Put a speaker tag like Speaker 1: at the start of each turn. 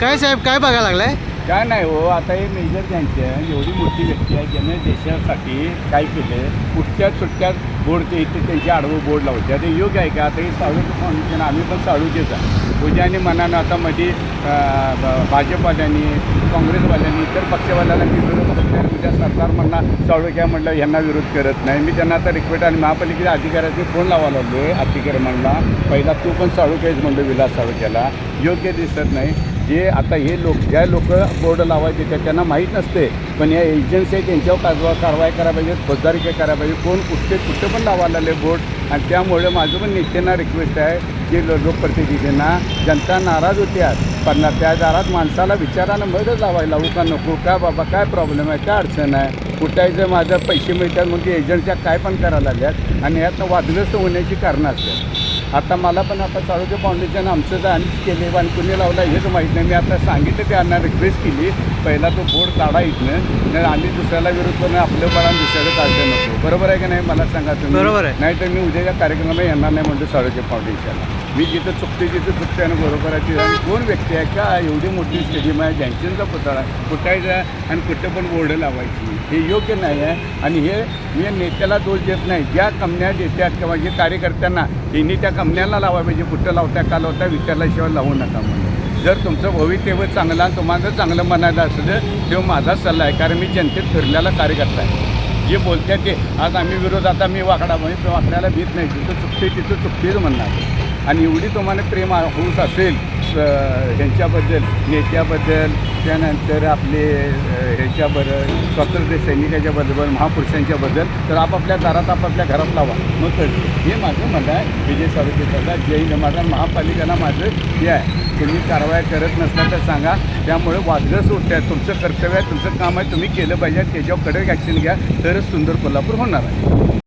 Speaker 1: काय साहेब काय बघायला लागलाय?
Speaker 2: काय नाही हो आता हे मेजर ध्यानचंद एवढी मोठी व्यक्ती आहे ज्याने देशासाठी काय केलं कुठच्याच सुट्ट्यात बोर्डचे इथे त्यांची आडवं बोर्ड लावते. ते योग्य आहे का? आता हे साळुके फाउंडेशन आम्ही पण साळुकेच आहे. उद्याने मनानं आता मध्ये भाजपवाल्यांनी काँग्रेसवाल्यांनी इतर पक्षवाल्यांना मी विरोध करते उद्या सरकार म्हणणार साळुक्या म्हणलं यांना विरोध करत नाही. मी त्यांना आता रिक्वेस्ट आणि महापालिकेच्या अधिकाऱ्याचे फोन लावायला लागलो आहे अतिक्रमणला. पहिला तू पण साळुक्याच म्हणलो विलास साळुक्याला. योग्य दिसत नाही. जे आता हे लोक ज्या लोक बोर्ड लावायचे त्या त्यांना माहीत नसते पण या एजन्सी आहे त्यांच्यावर कारवा कारवाई करायला पाहिजे फौजदारी काय करायला पाहिजे कोण कुठे कुठे पण लावायला लागले बोर्ड. आणि त्यामुळे माझं पण नेत्यांना रिक्वेस्ट आहे की लो- लोकप्रतिनिधींना जनता नाराज होती आज पण त्या दारात माणसाला विचारानं मदत लावायला लावू का नको काय बाबा काय प्रॉब्लेम आहे काय अडचण आहे? कुठायचं माझं पैसे मिळतात मग ते एजन्ट्या काय पण करायला लागल्यात आणि यातनं वादग्रस्त होण्याची कारणं असतात. आता मला पण आता चाळुक्य फाउंडेशन आमचं तर आणि केले आणि कुणी लावला हेच माहीत नाही. मी आता सांगितलं त्यांना रिक्वेस्ट केली. पहिला तो बोर्ड काढा इथनं. नाही आम्ही दुसऱ्याला विरोध करून आपलं बळा दुसऱ्याला चालतं नको. बरोबर आहे की नाही? मला सांगा तुम्ही.
Speaker 1: बरोबर आहे.
Speaker 2: नाही तर मी उद्याच्या कार्यक्रमाला येणार नाही म्हणतो चाळुक्य फाउंडेशनला. मी जिथं चुकते तिथं चुकते आणि बरोबर आहे. आणि कोण व्यक्ती आहे? का एवढी मोठी स्टेडियम आहे? जँक्शनचा पुतळा कुठायचं आणि कुठं पण बोर्ड लावायची. हे योग्य नाही आहे. आणि हे मी नेत्याला दोष देत नाही. ज्या कंपन्या देत्या किंवा जे कार्यकर्त्यांना त्यांनी त्या कंपन्यांना लावा पाहिजे कुठं लावता का लावता विचारल्याशिवाय लावू नका म्हणून. जर तुमचं भवितव्य चांगलं आणि तुम्हाला जर चांगलं म्हणायला असलं तेव्हा माझा सल्ला आहे. कारण मी जनतेत फिरलेला कार्यकर्ता आहे. जे बोलतात ते आज आम्ही विरोध आता मी वाकडा म्हणजे वाकड्याला भीत नाही. जिथं चुकते तिथं चुकतेच म्हणणार. आणि एवढी तुम्हाला प्रेम होत असेल ह्यांच्याबद्दल नेत्याबद्दल त्यानंतर आपले ह्याच्याबद्दल स्वातंत्र्य सैनिकाच्याबद्दल महापुरुषांच्याबद्दल तर आपापल्या दारात आपापल्या घरात लावा. मग तर हे माझं म्हणणं आहे. विजय सावरकर जैन माझा महापालिकेला माझं हे आहे. तुम्ही कारवाया करत नसला तर सांगा. त्यामुळे वादळं होत आहे तुमचं कर्तव्य आहे. तुमचं काम आहे. तुम्ही केलं पाहिजे. त्याच्यावर कडक ॲक्शन घ्या. तरच सुंदर कोल्हापूर होणार आहे.